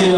ছিল